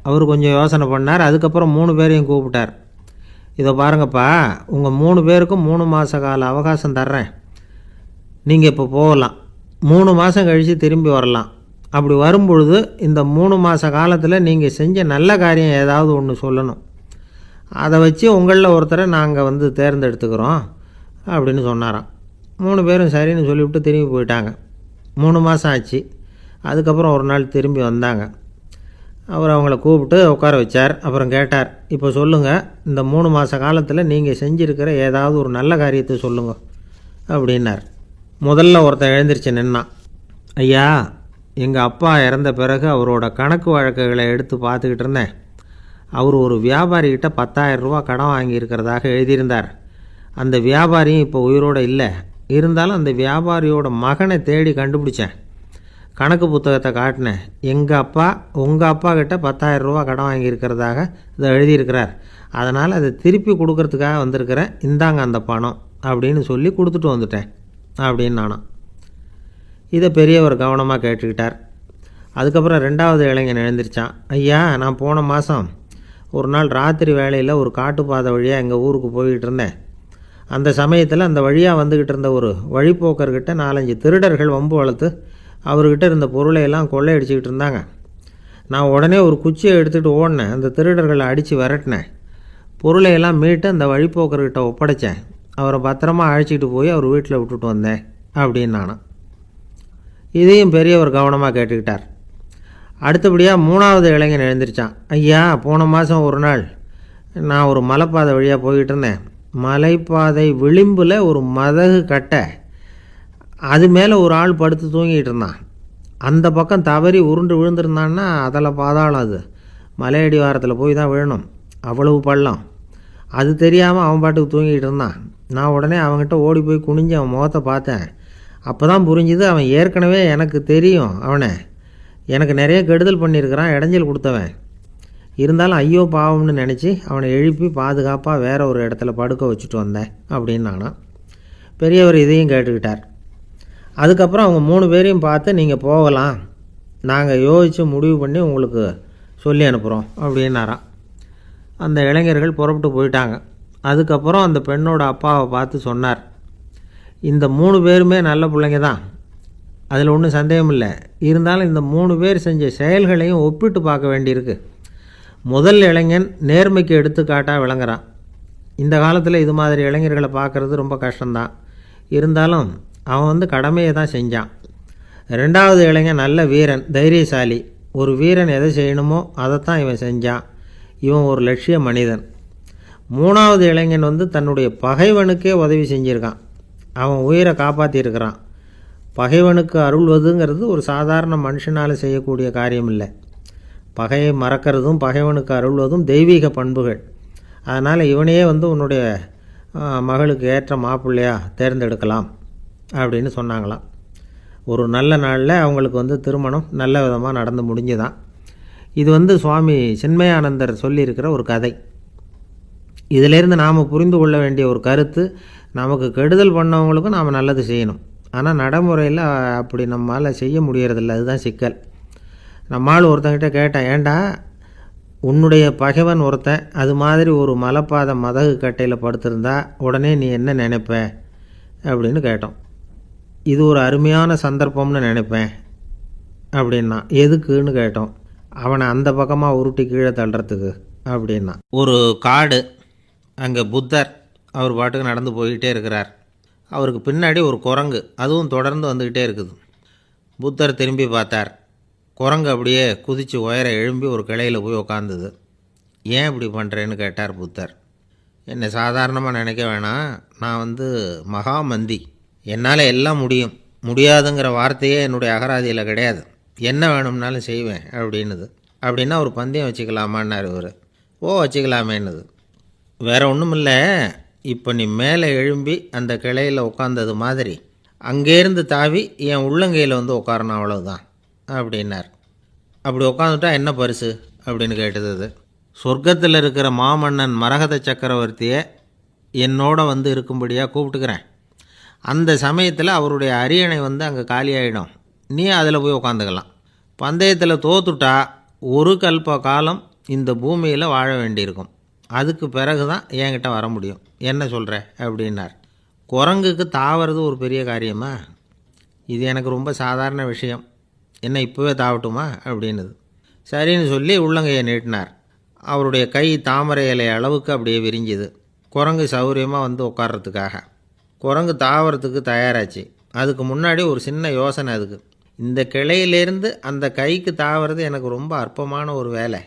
அவர் கொஞ்சம் யோசனை பண்ணார். அதுக்கப்புறம் மூணு பேரையும் கூப்பிட்டார். இதை பாருங்கப்பா உங்கள் மூணு பேருக்கும் மூணு மாத கால அவகாசம் தர்றேன். நீங்கள் இப்போ போகலாம். மூணு மாதம் கழித்து திரும்பி வரலாம். அப்படி வரும்பொழுது இந்த மூணு மாத காலத்தில் நீங்கள் செஞ்ச நல்ல காரியம் ஏதாவது ஒன்று சொல்லணும். அதை வச்சு உங்களில் ஒருத்தரை நாங்கள் வந்து தேர்ந்தெடுத்துக்கிறோம் அப்படின்னு சொன்னாராம். மூணு பேரும் சரின்னு சொல்லிவிட்டு திரும்பி போயிட்டாங்க. மூணு மாதம் ஆச்சு. அதுக்கப்புறம் ஒரு நாள் திரும்பி வந்தாங்க. அவர் அவங்கள கூப்பிட்டு உட்கார வச்சார். அப்புறம் கேட்டார் இப்போ சொல்லுங்கள் இந்த மூணு மாத காலத்தில் நீங்கள் செஞ்சுருக்கிற ஏதாவது ஒரு நல்ல காரியத்தை சொல்லுங்க அப்படின்னார். முதல்ல ஒருத்தன் எழுந்திருச்சு நின்னான். ஐயா எங்கள் அப்பா இறந்த பிறகு அவரோட கணக்கு வழக்குகளை எடுத்து பார்த்துக்கிட்டு இருந்தேன். அவர் ஒரு வியாபாரிகிட்ட பத்தாயிரம் ரூபா கடன் வாங்கியிருக்கிறதாக எழுதியிருந்தார். அந்த வியாபாரியும் இப்போ உயிரோடு இல்லை. இருந்தாலும் அந்த வியாபாரியோட மகனை தேடி கண்டுபிடிச்சேன். கணக்கு புத்தகத்தை காட்டினேன். எங்கள் அப்பா உங்கள் அப்பா கிட்ட பத்தாயிரம் ரூபா கடன் வாங்கியிருக்கிறதாக இதை எழுதியிருக்கிறார். அதனால் அதை திருப்பி கொடுக்கறதுக்காக வந்திருக்கிறேன். இந்தாங்க அந்த பணம் அப்படின்னு சொல்லி கொடுத்துட்டு வந்துட்டேன் அப்படின்னு நானும். இதை பெரியவர் கவனமாக கேட்டுக்கிட்டார். அதுக்கப்புறம் ரெண்டாவது இளைஞன் எழுந்திருச்சான். ஐயா நான் போன மாதம் ஒரு நாள் ராத்திரி வேளையில் ஒரு காட்டுப்பாதை வழியாக எங்கள் ஊருக்கு போய்கிட்டு இருந்தேன். அந்த சமயத்தில் அந்த வழியாக வந்துக்கிட்டு இருந்த ஒரு வழிபோக்கர்கிட்ட நாலஞ்சு திருடர்கள் வம்பு வளர்த்து அவர்கிட்ட இருந்த பொருளை எல்லாம் கொள்ளையடிச்சிக்கிட்டு இருந்தாங்க. நான் உடனே ஒரு குச்சியை எடுத்துகிட்டு ஓடினேன். அந்த திருடர்களை அடித்து விரட்டினேன். பொருளை எல்லாம் மீட்டு அந்த வழிபோக்கர்கிட்ட ஒப்படைச்சேன். அவரை பத்திரமா அழைச்சிக்கிட்டு போய் அவர் வீட்டில் விட்டுட்டு வந்தேன் அப்படின்னு நானும் இதையும் பெரியவர் கவனமாக கேட்டுக்கிட்டார். அடுத்தபடியாக மூணாவது இளைஞன் எழுந்திரிச்சான். ஐயா போன மாதம் ஒரு நாள் நான் ஒரு மலைப்பாதை வழியாக போய்கிட்டு இருந்தேன். மலைப்பாதை விளிம்பில் ஒரு மதகு கட்டை அது மேலே ஒரு ஆள் படுத்து தூங்கிட்டு இருந்தான். அந்த பக்கம் தவறி உருண்டு விழுந்திருந்தான்னா அதில் பாதாளம் அது. மலையடி வாரத்தில் போய் தான் விழணும். அவ்வளவு பள்ளம். அது தெரியாமல் அவன் பாட்டுக்கு தூங்கிட்டு இருந்தான். நான் உடனே அவன்கிட்ட ஓடி போய் குனிஞ்சு அவன் முகத்தை பார்த்தேன். அப்போ தான் புரிஞ்சுது அவன் ஏற்கனவே எனக்கு தெரியும் அவனை. எனக்கு நிறைய கெடுதல் பண்ணியிருக்கிறான் இடைஞ்சல் கொடுத்தவன். இருந்தாலும் ஐயோ பாவம்னு நினச்சி அவனை எழுப்பி பாதுகாப்பாக வேற ஒரு இடத்துல படுக்க வச்சுட்டு வந்தேன் அப்படின்னு பெரியவர் இதையும் கேட்டுக்கிட்டார். அதுக்கப்புறம் அவங்க மூணு பேரையும் பார்த்து நீங்கள் போகலாம். நாங்கள் யோசித்து முடிவு பண்ணி உங்களுக்கு சொல்லி அனுப்புகிறோம் அப்படின்னாராம். அந்த இளைஞர்கள் புறப்பட்டு போயிட்டாங்க. அதுக்கப்புறம் அந்த பெண்ணோட அப்பாவை பார்த்து சொன்னார் இந்த மூணு பேருமே நல்ல பிள்ளைங்க தான். அதில் ஒன்றும் சந்தேகம் இல்லை இருந்தாலும் இந்த மூணு பேர் செஞ்ச செயல்களையும் ஒப்பிட்டு பார்க்க வேண்டியிருக்கு. முதல் இளைஞன் நேர்மைக்கு எடுத்துக்காட்டாக விளங்குறான். இந்த காலத்தில் இது மாதிரி இளைஞர்களை பார்க்குறது ரொம்ப கஷ்டம்தான். இருந்தாலும் அவன் வந்து கடமையை தான் செஞ்சான். ரெண்டாவது இளைஞன் நல்ல வீரன் தைரியசாலி. ஒரு வீரன் எதை செய்யணுமோ அதைத்தான் இவன் செஞ்சான். இவன் ஒரு லட்சிய மனிதன். மூணாவது இளைஞன் வந்து தன்னுடைய பகைவனுக்கே உதவி செஞ்சுருக்கான். அவன் உயிரை காப்பாற்றியிருக்கிறான் பகைவனுக்கு அருள்வதுங்கிறது ஒரு சாதாரண மனுஷனால் செய்யக்கூடிய காரியம் இல்லை பகையை மறக்கிறதும் பகைவனுக்கு அருள்வதும் தெய்வீக பண்புகள். அதனால் இவனையே வந்து உன்னுடைய மகளுக்கு ஏற்ற மாப்பிள்ளையாக தேர்ந்தெடுக்கலாம் அப்படின்னு சொன்னாங்களாம். ஒரு நல்ல நாளில் அவங்களுக்கு வந்து திருமணம் நல்ல விதமாக நடந்து முடிஞ்சுதான். இது வந்து சுவாமி சின்மயானந்தர் சொல்லியிருக்கிற ஒரு கதை. இதிலேருந்து நாம் புரிந்து கொள்ள வேண்டிய ஒரு கருத்து நமக்கு கெடுதல் பண்ணவங்களுக்கும் நாம் நல்லது செய்யணும். ஆனால் நடைமுறையில் அப்படி நம்மால் செய்ய முடியறதில்ல. அதுதான் சிக்கல். நம்மால் ஒருத்தங்கிட்ட கேட்டேன் ஏண்டா உன்னுடைய பகைவன் ஒருத்தன் அது மாதிரி ஒரு மலைப்பாத மதகு கட்டையில் படுத்திருந்தா உடனே நீ என்ன நினைப்ப? அப்படின்னு கேட்டோம். இது ஒரு அருமையான சந்தர்ப்பம்னு நினைப்பேன் அப்படின்னா எதுக்குன்னு? கேட்டோம். அவனை அந்த பக்கமாக உருட்டி கீழே தள்ளுறதுக்கு அப்படின்னா. ஒரு காடு அங்கே புத்தர் அவர் பாட்டுக்கு நடந்து போய்கிட்டே இருக்கிறார். அவருக்கு பின்னாடி ஒரு குரங்கு. அதுவும் தொடர்ந்து வந்துக்கிட்டே இருக்குது. புத்தர் திரும்பி பார்த்தார். குரங்கு அப்படியே குதித்து உயர எழும்பி ஒரு கிளையில் போய் உக்காந்துது. ஏன் இப்படி பண்ணுறேன்னு கேட்டார் புத்தர். என்னை சாதாரணமாக நினைக்க வேணாம். நான் வந்து மகாமந்தி. என்னால் எல்லாம் முடியும். முடியாதுங்கிற வார்த்தையே என்னுடைய அகராதியில் கிடையாது. என்ன வேணும்னாலும் செய்வேன் அப்படின்னுது. அப்படின்னா ஒரு பந்தயம் வச்சுக்கலாமான்னார் இவர். ஓ வச்சுக்கலாமேன்னுது. வேறு ஒன்றும் இல்லை இப்போ நீ மேலே எழும்பி அந்த கிளையில் உட்காந்தது மாதிரி அங்கேருந்து தாவி என் உள்ளங்கையில் வந்து உட்காரணும் அவ்வளவுதான் அப்படின்னார். அப்படி உட்காந்துட்டா என்ன பரிசு? அப்படின்னு கேட்டது அது. சொர்க்கத்தில் இருக்கிற மாமன்னன் மரகத சக்கரவர்த்தியை என்னோட வந்து இருக்கும்படியாக கூப்பிட்டுக்கிறேன். அந்த சமயத்தில் அவருடைய அரியணை வந்து அங்கே காலியாயிடும். நீ அதில் போய் உட்காந்துக்கலாம் பந்தயத்தில் தோத்துட்டா ஒரு கல்ப காலம் இந்த பூமியில் வாழ வேண்டியிருக்கும். அதுக்கு பிறகு தான் என்கிட்ட வர முடியும். என்ன சொல்கிற அப்படின்னார். குரங்குக்கு தாவறது ஒரு பெரிய காரியமா? இது எனக்கு ரொம்ப சாதாரண விஷயம். என்ன இப்போவே தாவட்டுமா? அப்படின்னுது. சரின்னு சொல்லி உள்ளங்கையை நீட்டினார். அவருடைய கை தாமரை இலை அளவுக்கு அப்படியே விரிஞ்சுது. குரங்கு சௌகரியமாக வந்து உட்கார்றதுக்காக. குரங்கு தாவரத்துக்கு தயாராச்சு. அதுக்கு முன்னாடி ஒரு சின்ன யோசனை அதுக்கு. இந்த கிளையிலேருந்து அந்த கைக்கு தாவறது எனக்கு ரொம்ப அற்பமான ஒரு வேலை.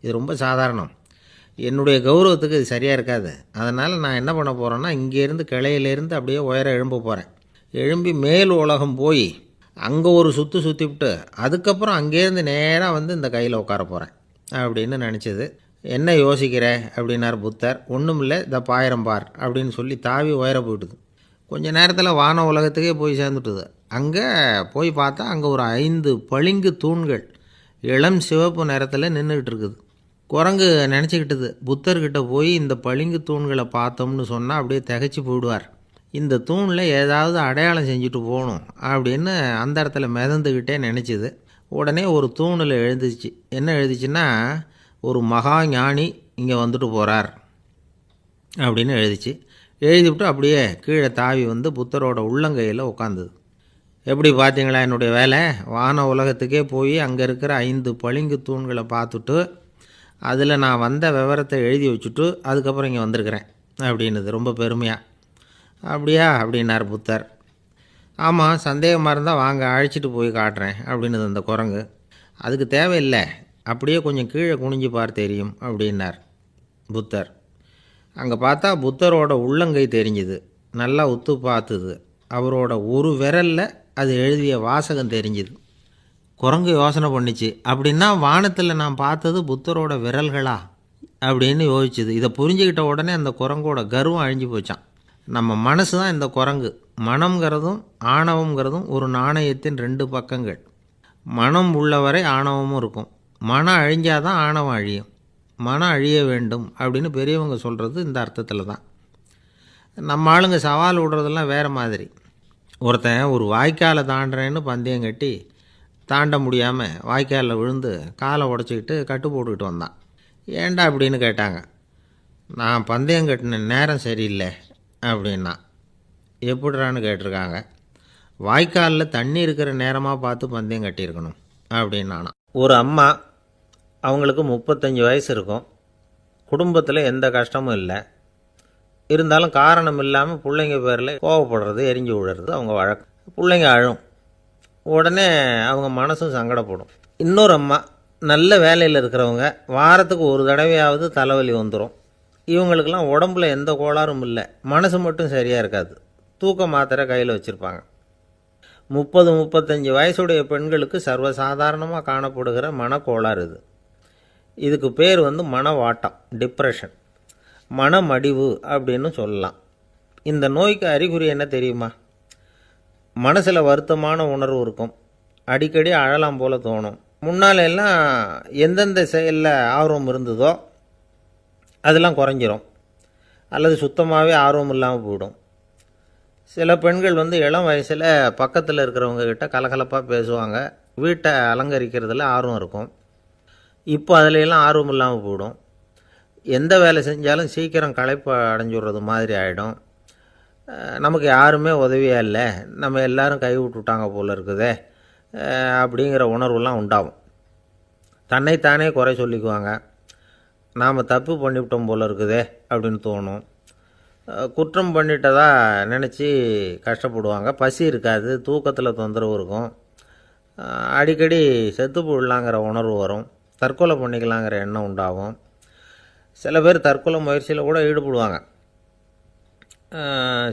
இது ரொம்ப சாதாரணம். என்னுடைய கௌரவத்துக்கு இது சரியாக இருக்காது. அதனால் நான் என்ன பண்ண போகிறேன்னா இங்கேருந்து கிளையிலேருந்து அப்படியே உயர எழும்ப போகிறேன் எழும்பி மேல் உலகம் போய் அங்கே ஒரு சுற்று சுற்றிவிட்டு அதுக்கப்புறம் அங்கேருந்து நேராக வந்து இந்த கையில் உட்கார போகிறேன் அப்படின்னு நினச்சது. என்ன யோசிக்கிற? அப்படின்னார் புத்தர். ஒன்றும் இல்லை இந்த பாயிரம் பார் அப்படின்னு சொல்லி தாவி உயர போயிட்டுது. கொஞ்ச நேரத்தில் வான உலகத்துக்கே போய் சேர்ந்துட்டுது. அங்கே போய் பார்த்தா அங்கே ஒரு ஐந்து பளிங்கு தூண்கள் இளம் சிவப்பு நிறத்தில் நின்றுக்கிட்டு இருக்குது. குரங்கு நினச்சிக்கிட்டது. புத்தர்கிட்ட போய் இந்த பளிங்கு தூண்களை பார்த்தோம்னு சொன்னால் அப்படியே திகைச்சு போயிடுவார். இந்த தூணில் ஏதாவது அடையாளம் செஞ்சுட்டு போகணும் அப்படின்னு அந்த இடத்துல மிதந்துக்கிட்டே நினச்சிது. உடனே ஒரு தூணில் எழுந்துச்சு. என்ன எழுதிச்சுன்னா ஒரு மகா ஞானி இங்கே வந்துட்டு போகிறார் அப்படின்னு எழுதிச்சு. எழுதிவிட்டு அப்படியே கீழே தாவி வந்து புத்தரோட உள்ளங்கையில் உட்காந்துது எப்படி பார்த்தீங்களா என்னுடைய வேலை? வான உலகத்துக்கே போய் அங்கே இருக்கிற ஐந்து பளிங்கு தூண்களை பார்த்துட்டு அதில் நான் வந்த விவரத்தை எழுதி வச்சுட்டு அதுக்கப்புறம் இங்கே வந்திருக்கிறேன் அப்படின்னுது. ரொம்ப பெருமையாக அப்படியா? அப்படின்னார் புத்தர். ஆமாம் சந்தேகமாக இருந்தால் வாங்க அழைச்சிட்டு போய் காட்டுறேன் அப்படின்னுது அந்த குரங்கு. அதுக்கு தேவையில்லை அப்படியே கொஞ்சம் கீழே குனிஞ்சு பார் தெரியும் அப்படின்னார் புத்தர். அங்கே பார்த்தா புத்தரோட உள்ளங்கை தெரிஞ்சுது நல்லா உத்து பார்த்துது. அவரோட ஒரு விரலில் அது எழுதிய வாசகம் தெரிஞ்சுது. குரங்கு யோசனை பண்ணிச்சு. அப்படின்னா வானத்தில் நான் பார்த்தது புத்தரோட விரல்களா? அப்படின்னு யோசிச்சுது. இதை புரிஞ்சுக்கிட்ட உடனே அந்த குரங்கோட கர்வம் அழிஞ்சு போச்சான் நம்ம மனசு தான் இந்த குரங்கு. மனம்ங்கிறதும் ஆணவம்ங்கிறதும் ஒரு நாணயத்தின் ரெண்டு பக்கங்கள். மனம் உள்ளவரை ஆணவமும் இருக்கும். மனம் அழிஞ்சாதான் ஆணவம் அழியும். மனம் அழிய வேண்டும் அப்படின்னு பெரியவங்க சொல்கிறது இந்த அர்த்தத்தில் தான். நம்ம ஆளுங்க சவால் விடுறதெல்லாம் வேறு மாதிரி. ஒருத்தன் ஒரு வாய்க்காலை தாண்டுறேன்னு பந்தயம் கட்டி தாண்ட முடியாமல் வாய்க்காலில் விழுந்து காலை உடச்சிக்கிட்டு கட்டு போட்டுக்கிட்டு வந்தான். ஏண்டா அப்படின்னு கேட்டாங்க. நான் பந்தயம் கட்டின நேரம் சரியில்லை அப்படின்னா. எப்படிறான்னு கேட்டிருக்காங்க. வாய்க்காலில் தண்ணி இருக்கிற நேரமாக பார்த்து பந்தயம் கட்டியிருக்கணும் அப்படின்னானா. ஒரு அம்மா அவங்களுக்கு முப்பத்தஞ்சு வயசு இருக்கும். குடும்பத்தில் எந்த கஷ்டமும் இல்லை. இருந்தாலும் காரணம் இல்லாமல் பிள்ளைங்க பேரில் கோவப்படுறது எரிஞ்சு விழுறது அவங்க வழக்கம். பிள்ளைங்க அழும். உடனே அவங்க மனசும் சங்கடப்படும். இன்னொரு அம்மா நல்ல வேலையில் இருக்கிறவங்க வாரத்துக்கு ஒரு தடவையாவது தலைவலி வந்துடும் இவங்களுக்கெல்லாம் உடம்புல எந்த கோளாறும் இல்லை. மனசு மட்டும் சரியாக இருக்காது. தூக்க மாத்திரை கையில் வச்சுருப்பாங்க. முப்பது முப்பத்தஞ்சு வயசுடைய பெண்களுக்கு சர்வசாதாரணமாக காணப்படுகிற மனக்கோளாறு இது. இதுக்கு பேர் வந்து மனவாட்டம் டிப்ரெஷன் மனமடிவு அப்படின்னு சொல்லலாம். இந்த நோய்க்கு அறிகுறி என்ன தெரியுமா? மனசில் வருத்தமான உணர்வு இருக்கும். அடிக்கடி அழலாம் போல் தோணும். முன்னாலெல்லாம் எந்தெந்த செயலில் ஆர்வம் இருந்ததோ அதெல்லாம் குறைஞ்சிரும். அல்லது சுத்தமாகவே ஆர்வம் இல்லாமல் போயிடும். சில பெண்கள் வந்து இளம் வயசில் பக்கத்தில் இருக்கிறவங்க கிட்ட கலகலப்பாக பேசுவாங்க. வீட்டை அலங்கரிக்கிறதுல ஆர்வம் இருக்கும். இப்போ அதுலெல்லாம் ஆர்வம் இல்லாமல் போயிடும். எந்த வேலை செஞ்சாலும் சீக்கிரம் களைப்பு அடைஞ்சிடுறது மாதிரி ஆகிடும் நமக்கு யாருமே உதவியாக இல்லை. நம்ம எல்லாரும் கை போல் இருக்குதே. அப்படிங்கிற உணர்வுலாம் உண்டாகும். தன்னைத்தானே குறை சொல்லிக்குவாங்க. நாம் தப்பு பண்ணிவிட்டோம் போல் இருக்குதே அப்படின்னு தோணும். குற்றம் பண்ணிட்டதா நினச்சி கஷ்டப்படுவாங்க. பசி இருக்காது தூக்கத்தில் தொந்தரவு இருக்கும். அடிக்கடி செத்து போடலாங்கிற உணர்வு வரும். தற்கொலை பண்ணிக்கலாங்கிற எண்ணம் உண்டாகும். சில பேர் தற்கொலை முயற்சியில் கூட ஈடுபடுவாங்க.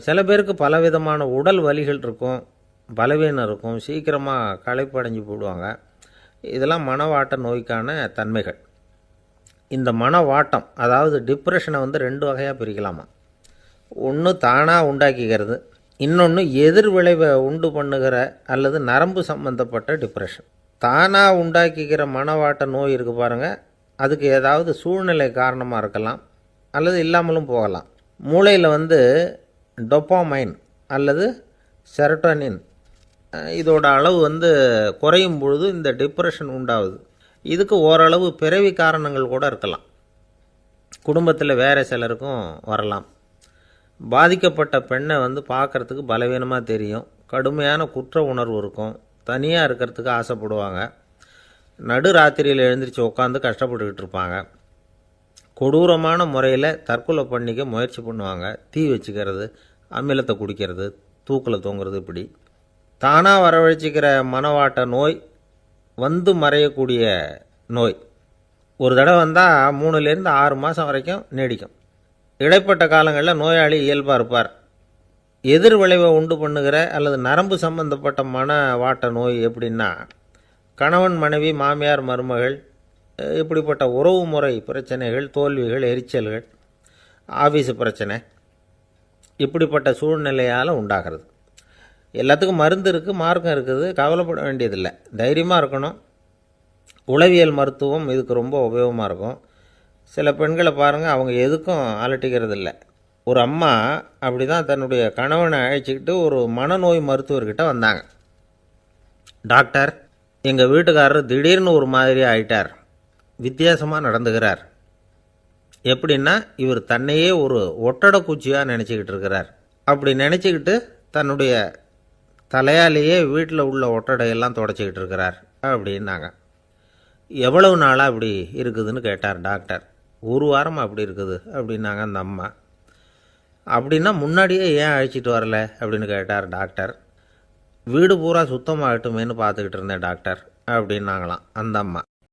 சில பேருக்கு பலவிதமான உடல் வலிகள் இருக்கும் பலவீனம் இருக்கும் சீக்கிரமாக களைப்படைஞ்சு போடுவாங்க. இதெல்லாம் மனவாட்ட நோய்க்கான தன்மைகள். இந்த மனவாட்டம் அதாவது டிப்ரெஷனை வந்து ரெண்டு வகையாக பிரிக்கலாமா? ஒன்று தானாக உண்டாக்கிக்கிறது இன்னொன்று எதிர் விளைவை உண்டு பண்ணுகிற அல்லது நரம்பு சம்பந்தப்பட்ட டிப்ரெஷன் தானாக உண்டாக்கிக்கிற மனவாட்ட நோய் இருக்குது பாருங்கள் அதுக்கு ஏதாவது சூழ்நிலை காரணமாக இருக்கலாம் அல்லது இல்லாமலும் போகலாம். மூளையில் வந்து டொப்பாமைன் அல்லது செரட்டோனின் இதோட அளவு வந்து குறையும் பொழுது இந்த டிப்ரெஷன் உண்டாகுது. இதுக்கு ஓரளவு பிறவி காரணங்கள் கூட இருக்கலாம். குடும்பத்தில் வேறு சிலருக்கும் வரலாம். பாதிக்கப்பட்ட பெண்ணை வந்து பார்க்கறதுக்கு பலவீனமாக தெரியும். கடுமையான குற்ற உணர்வு இருக்கும். தனியாக இருக்கிறதுக்கு ஆசைப்படுவாங்க. நடு ராத்திரியில் எழுந்திரிச்சு உட்காந்து கஷ்டப்பட்டுக்கிட்டு இருப்பாங்க. கொடூரமான முறையில் தற்கொலை பண்ணிக்க முயற்சி பண்ணுவாங்க. தீ வச்சுக்கிறது அமிலத்தை குடிக்கிறது தூக்கில் தூங்குறது இப்படி. தானாக வரவழைச்சிக்கிற மனவாட்ட நோய் வந்து மறையக்கூடிய நோய். ஒரு தடவை வந்தால் மூணுலேருந்து ஆறு மாதம் வரைக்கும் நீடிக்கும். இடைப்பட்ட காலங்களில் நோயாளி இயல்பாக இருப்பார். எதிர் விளைவை உண்டு பண்ணுகிற அல்லது நரம்பு சம்பந்தப்பட்ட மன வாட்ட நோய் எப்படின்னா கணவன் மனைவி மாமியார் மருமகள் இப்படிப்பட்ட உறவு முறை பிரச்சனைகள் தோல்விகள் எரிச்சல்கள் ஆஃபீஸு பிரச்சனை இப்படிப்பட்ட சூழ்நிலையால் உண்டாகிறது. எல்லாத்துக்கும் மருந்து இருக்குது மார்க்கம் இருக்குது கவலைப்பட வேண்டியதில்லை. தைரியமாக இருக்கணும். உளவியல் மருத்துவம் இதுக்கு ரொம்ப உபயோகமாக இருக்கும். சில பெண்களை பாருங்கள் அவங்க எதுக்கும் அலட்டிக்கிறது இல்லை. ஒரு அம்மா அப்படி தான் தன்னுடைய கணவனை அழைச்சிக்கிட்டு ஒரு மனநோய் மருத்துவர்கிட்ட வந்தாங்க. டாக்டர் எங்கள் வீட்டுக்காரர் திடீர்னு ஒரு மாதிரி ஆயிட்டார். வித்தியாசமாக நடந்துக்கிறார் எப்படின்னா இவர் தன்னையே ஒரு ஒட்டடை பூச்சியாக நினச்சிக்கிட்டு இருக்கிறார். அப்படி நினச்சிக்கிட்டு தன்னுடைய தலையாலேயே வீட்டில் உள்ள ஒட்டடையெல்லாம் தொடச்சிக்கிட்டு இருக்கிறார் அப்படின்னாங்க. எவ்வளவு நாளாக அப்படி இருக்குதுன்னு கேட்டார் டாக்டர். ஒரு வாரம் அப்படி இருக்குது அப்படின்னாங்க அந்த அம்மா. அப்படின்னா முன்னாடியே ஏன் அழைச்சிட்டு வரல அப்படின்னு கேட்டார் டாக்டர். வீடு பூரா சுத்தமாகட்டுமேனு பார்த்துக்கிட்டு இருந்தேன் டாக்டர் அப்படின்னாங்களாம் அந்த அம்மா.